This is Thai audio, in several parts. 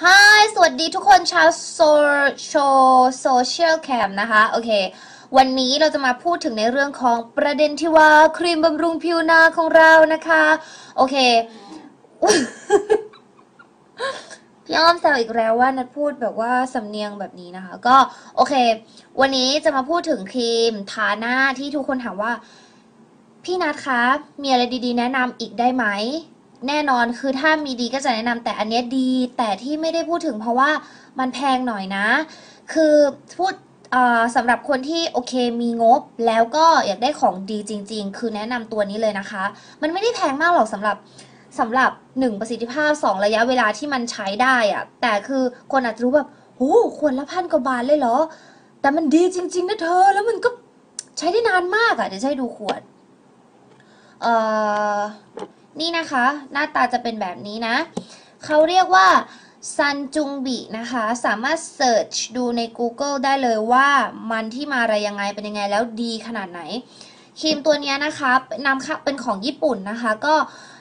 Hi สวัสดีทุกคนชาวโซโชโซเชียลแคมนะคะ โอเค วันนี้เราจะมาพูดถึงในเรื่องของประเด็นที่ว่าครีมบำรุงผิวหน้าของเรานะคะ โอเค พี่อ้อมแซวอีกแล้วว่านัดพูดแบบว่าสำเนียงแบบนี้นะคะ ก็โอเค วันนี้จะมาพูดถึงครีมทาหน้าที่ทุกคนถามว่า พี่นัทคะ มีอะไรดีๆ แนะนำอีกได้ไหม แน่นอนคือถ้ามีดีก็จะแนะนำแต่อันเนี้ยดี แต่ที่ไม่ได้พูดถึงเพราะว่ามันแพงหน่อยนะ คือพูดเอ่อสำหรับคนที่โอเคมีงบแล้วก็อยากได้ของดีจริง ๆ คือแนะนำตัวนี้เลยนะคะ มันไม่ได้แพงมากหรอกสำหรับสำหรับ 1 ประสิทธิภาพ 2 ระยะเวลาที่มันใช้ได้อะแต่คือคนอาจจะรู้แบบโอ้ขวดละพันกว่าบาทเลยเหรอ แต่มันดีจริง ๆ นะเธอ แล้วมันก็ใช้ได้นานมากอะเดี๋ยวจะให้ดูขวด เอ่อ นี่นะคะ หน้าตาจะเป็นแบบนี้นะ เขาเรียกว่าซันจุงบินะคะ สามารถเสิร์ชดูใน Google ได้เลยว่ามันที่มาอะไรยังไงเป็นยังไงแล้วดีขนาดไหนครีมตัวนี้นะคะนำเข้าเป็นของญี่ปุ่นนะคะ ก็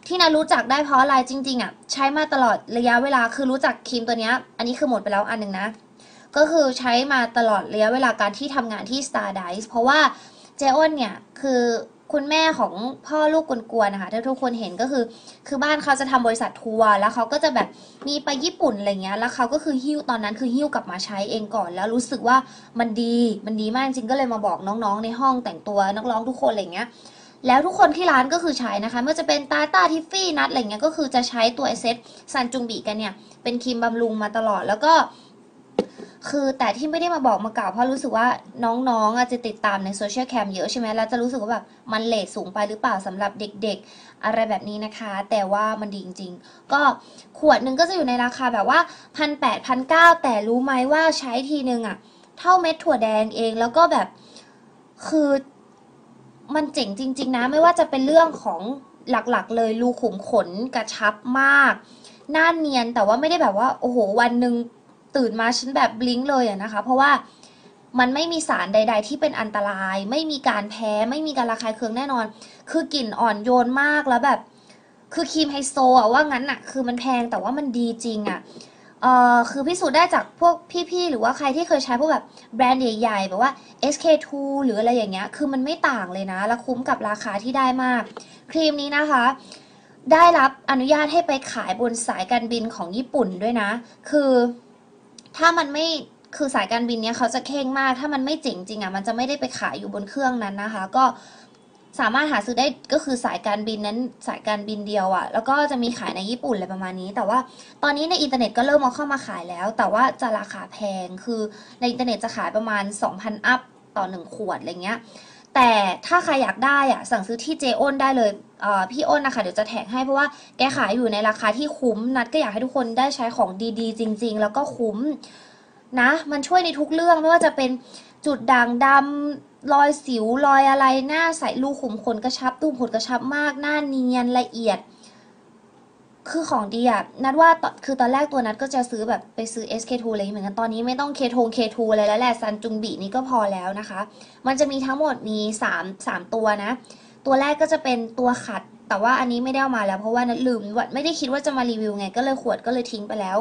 ที่นารู้จักได้เพราะอะไรจริงๆอะใช้มาตลอดระยะเวลาคือรู้จักครีมตัวนี้อันนี้คือหมดไปแล้วอันหนึ่งนะ ก็คือใช้มาตลอดระยะเวลาการที่ทำงานที่ Stardust เพราะว่าเจอ้นเนี่ยคือ คุณแม่ของพ่อลูกกวนๆนะคะถ้าทุกคนเห็นก็คือ คือบ้านเขาจะทำบริษัททัวร์แล้วเขาก็จะแบบมีไปญี่ปุ่นอะไรเงี้ยแล้วเขาก็คือหิ้วตอนนั้นคือหิ้วกลับมาใช้เองก่อน แล้วรู้สึกว่ามันดีมันดีมากจริงก็เลยมาบอกน้องๆ ในห้องแต่งตัวนักร้องทุกคนอะไรเงี้ยแล้วทุกคนที่ร้านก็คือใช้นะคะไม่ว่าจะเป็นตาตาทิฟฟี่นัทอะไรเงี้ยก็คือจะใช้ตัวไอเซตซันจุงบีกันเนี่ยเป็นครีมบำรุงมาตลอดแล้วก็ คือแต่ที่ไม่ได้มาบอกมากล่าวเพราะรู้สึกว่าน้องๆอาจจะติดตามในโซเชียลแคมเยอะใช่ไหมแล้วจะรู้สึกว่าแบบมันเลทสูงไปหรือเปล่าสำหรับเด็กๆ อะไรแบบนี้นะคะ แต่ว่ามันดีจริง ๆ ก็ขวดหนึ่งก็จะอยู่ในราคาแบบว่าพันแปดพันเก้าแต่รู้ไหมว่าใช้ทีนึงอะเท่าเม็ดถั่วแดงเองแล้วก็แบบคือมันเจ๋งจริง ๆ นะ ไม่ว่าจะเป็นเรื่องของหลักๆ เลยรูขุมขนกระชับมาก หน้าเนียนแต่ว่าไม่ได้แบบว่าโอ้โหวันหนึ่ง ตื่นมาฉันแบบบลิงเลยอะนะคะ เพราะว่ามันไม่มีสารใด ๆ ที่เป็นอันตราย ไม่มีการแพ้ ไม่มีการระคายเคืองแน่นอน คือกลิ่นอ่อนโยนมากแล้วแบบ คือครีมไฮโซอะว่างั้นอะคือมันแพงแต่ว่ามันดีจริงอะเอ่อคือพิสูจน์ได้จากพวกพี่ๆ หรือว่าใครที่เคยใช้พวกแบบแบรนด์ใหญ่ๆ แบบว่า SK2 หรืออะไรอย่างเงี้ย คือมันไม่ต่างเลยนะ และคุ้มกับราคาที่ได้มาก ครีมนี้นะคะ ได้รับอนุญาตให้ไปขายบนสายการบินของญี่ปุ่นด้วยนะ คือ ถ้ามันไม่คือสายการบินเนี้ยเขาจะเข่งมาก ถ้ามันไม่เจ๋งจริงอะมันจะไม่ได้ไปขายอยู่บนเครื่องนั้นนะคะ ก็สามารถหาซื้อได้ก็คือสายการบินนั้นสายการบินเดียวอะ่ะ แล้วก็จะมีขายในญี่ปุ่นอะไรประมาณนี้ แต่ว่าตอนนี้ในอินเทอร์เน็ตก็เริ่มมาเข้ามาขายแล้ว แต่ว่าจะราคาแพงคือในอินเทอร์เน็ตจะขายประมาณ 2,000 อัพต่อ 1 ขวดอะไรเงี้ย แต่ถ้าใครอยากได้อะสั่งซื้อที่เจอ้นได้เลยเพี่อ้นนะคะเดี๋ยวจะแท็กให้เพราะว่าแกขายอยู่ในราคาที่คุ้มนัดก็อยากให้ทุกคนได้ใช้ของดีๆ จริง ๆ แล้วก็คุ้มนะ มันช่วยในทุกเรื่องไม่ว่าจะเป็นจุดด่างดำรอยสิวรอยอะไรหน้าใสรูขุมขนกระชับตู้ขนกระชับมากหน้าเนียนละเอียด คือของดีอะนัดว่าตคือตอนแรกตัวนัดก็จะซื้อแบบไปซื้อ SK2 อะไรอย่างงี้เหมือนกันตอนนี้ไม่ต้องเคทง K2 อะไรแล้วแหละซันจุงบีนี้ก็พอแล้วนะคะ มันจะมีทั้งหมดมี 3 3 ตัวนะ ตัวแรกก็จะเป็นตัวขัด แต่ว่าอันนี้ไม่ได้เอามาแล้วเพราะว่านัดลืมว่าไม่ได้คิดว่าจะมารีวิวไง ก็เลยขวดก็เลยทิ้งไปแล้ว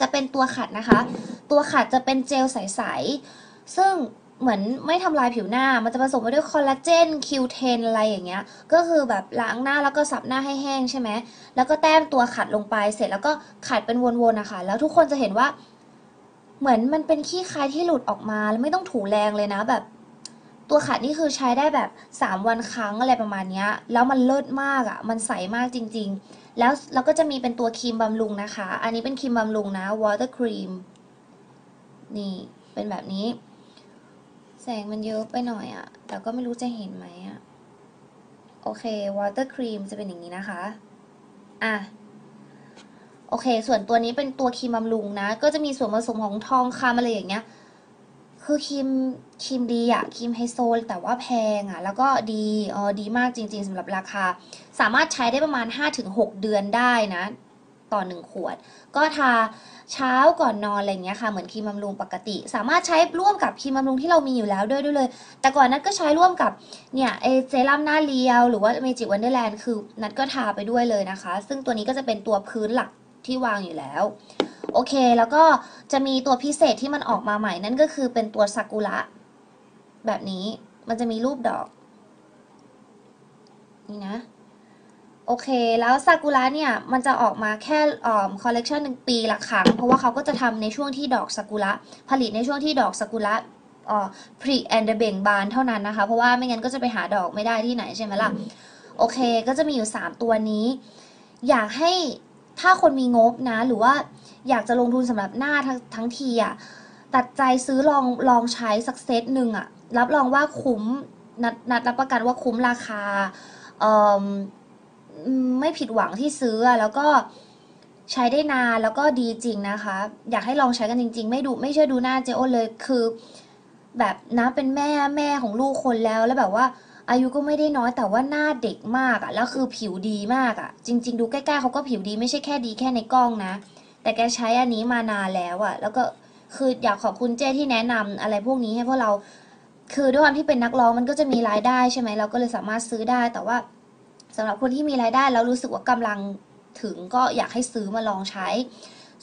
จะเป็นตัวขัดนะคะ ตัวขัดจะเป็นเจลใสๆซึ่ง เหมือนไม่ทำลายผิวหน้า มันจะผสมไปด้วยคอลลาเจน Q10 อะไรอย่างเงี้ย ก็คือแบบล้างหน้าแล้วก็ซับหน้าให้แห้งใช่ไหม แล้วก็แต้มตัวขัดลงไป เสร็จแล้วก็ขัดเป็นวนๆนะคะ แล้วทุกคนจะเห็นว่า เหมือนมันเป็นขี้คายที่หลุดออกมา แล้วไม่ต้องถูแรงเลยนะแบบ ตัวขัดนี่คือใช้ได้แบบ 3 วันครั้งอะไรประมาณนี้ แล้วมันเลิศมากอะ่ะ มันใสมากจริง ๆ แล้วเราก็จะมีเป็นตัวครีมบำรุงนะคะ อันนี้เป็นครีมบำรุงนะ water cream นี่ เป็นแบบนี้ แสงมันเยอะไปหน่อยอะแต่ก็ไม่รู้จะเห็นไหมอะโอเค water cream จะเป็นอย่างนี้นะคะ อะ โอเค ส่วนตัวนี้เป็นตัวครีมบำรุงนะ ก็จะมีส่วนผสมของทองคำอะไรอย่างเงี้ย คือครีมครีมดีอะครีมไฮโซแต่ว่าแพงอะแล้วก็ดีเออดีมากจริง ๆสำหรับราคา สามารถใช้ได้ประมาณ 5-6 เดือนได้นะ ต่อหนึ่งขวด ก็ทาเช้าก่อนนอนอะไรเงี้ยค่ะ เหมือนครีมบำรุงปกติ สามารถใช้ร่วมกับครีมบำรุงที่เรามีอยู่แล้วด้วยด้วยเลย แต่ก่อนนัดก็ใช้ร่วมกับเนี่ยเอเซรั่มหน้าเรียว หรือว่าเมจิวันเดอร์แลนด์คือนัดก็ทาไปด้วยเลยนะคะ ซึ่งตัวนี้ก็จะเป็นตัวพื้นหลักที่วางอยู่แล้วโอเค แล้วก็จะมีตัวพิเศษที่มันออกมาใหม่นั่นก็คือเป็นตัวซากุระแบบนี้มันจะมีรูปดอก นี่นะ โอเค แล้วซากุระเนี่ย มันจะออกมาแค่คอลเลกชันหนึ่งปีละครั้ง เพราะว่าเขาก็จะทำในช่วงที่ดอกซากุระผลิตในช่วงที่ดอกซากุระอ่อพรีแอนเดเบงบานเท่านั้นนะคะ เพราะว่าไม่งั้นก็จะไปหาดอกไม่ได้ที่ไหนใช่ไหมล่ะ โอเค ก็จะมีอยู่ 3 ตัวนี้ อยากให้ถ้าคนมีงบนะ หรือว่าอยากจะลงทุนสำหรับหน้าทั้งทั้งทีอะตัดใจซื้อลองลองใช้สักเซตหนึ่งอะรับรองว่าคุ้มนัดนัดรับประกันว่าคุ้มราคาเอ่อ ไม่ผิดหวังที่ซื้ออะแล้วก็ใช้ได้นานแล้วก็ดีจริงนะคะ อยากให้ลองใช้กันจริง ๆ ไม่ดูไม่เชื่อดูหน้าเจโอเลยคือ แบบนะเป็นแม่แม่ของลูกคนแล้วแล้วแบบว่าอายุก็ไม่ได้น้อยแต่ว่าหน้าเด็กมากอะแล้วคือผิวดีมากอะจริง ๆ ดูใกล้ๆเขาก็ผิวดีไม่ใช่แค่ดีแค่ในกล้องนะ แต่แกใช้อันนี้มานานแล้วอะแล้วก็คืออยากขอบคุณเจ้ที่แนะนำอะไรพวกนี้ให้พวกเรา คือด้วยความที่เป็นนักร้องมันก็จะมีรายได้ใช่ไหมเราก็เลยสามารถซื้อได้แต่ว่า สำหรับคนที่มีรายได้แล้วรู้สึกว่ากำลังถึงก็อยากให้ซื้อมาลองใช้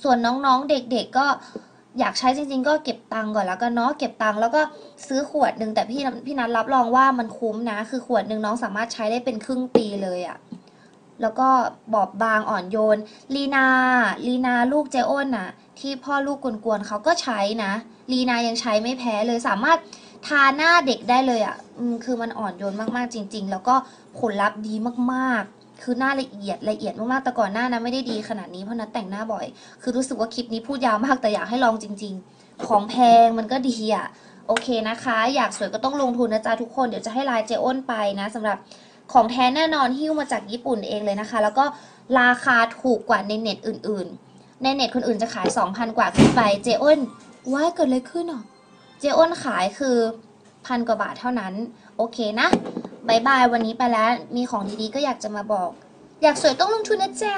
ส่วนน้องๆเด็กๆก็อยากใช้จริง ๆ ก็เก็บตังค์ก่อนแล้วก็เนาะเก็บตังค์แล้วก็ซื้อขวดหนึ่งแต่พี่พี่นัทรับรองว่ามันคุ้มนะ คือขวดหนึ่งน้องสามารถใช้ได้เป็นครึ่งปีเลยอะแล้วก็บอบบางอ่อนโยนลีนาลีนาลูกเจอ้นน่ะ ที่พ่อลูกกวนๆเขาก็ใช้นะลีนายังใช้ไม่แพ้เลยสามารถ ทาหน้าเด็กได้เลยอะ่ะอืมคือมันอ่อนโยนมากๆจริง ๆ แล้วก็ผลลัพธ์ดีมากๆคือหน้าละเอียดละเอียดมากๆ แต่ก่อนหน้านะไม่ได้ดีขนาดนี้เพราะนัดแต่งหน้าบ่อย คือรู้สึกว่าคลิปนี้พูดยาวมากแต่อยากให้ลองจริง ๆ ของแพงมันก็ดีอะ โอเคนะคะ อยากสวยก็ต้องลงทุนนะจ๊ะทุกคน เดี๋ยวจะให้ลน์เจอ้นไปนะสำหรับของแท้แน่นอนที่มาจากญี่ปุ่นเองเลยนะคะ แล้วก็ราคาถูกกว่าในเน็ตอื่น ๆ ในเน็ตคนอื่นจะขาย 2,000 กว่าขึ้นไป เจอ้นว้ายเกิดอะไรขึ้นอะ เจอ้นขายคือพันกว่าบาทเท่านั้น โอเคนะบายบายวันนี้ไปแล้ว มีของดีๆก็อยากจะมาบอก อยากสวยต้องลงทุนนะจ๊ะ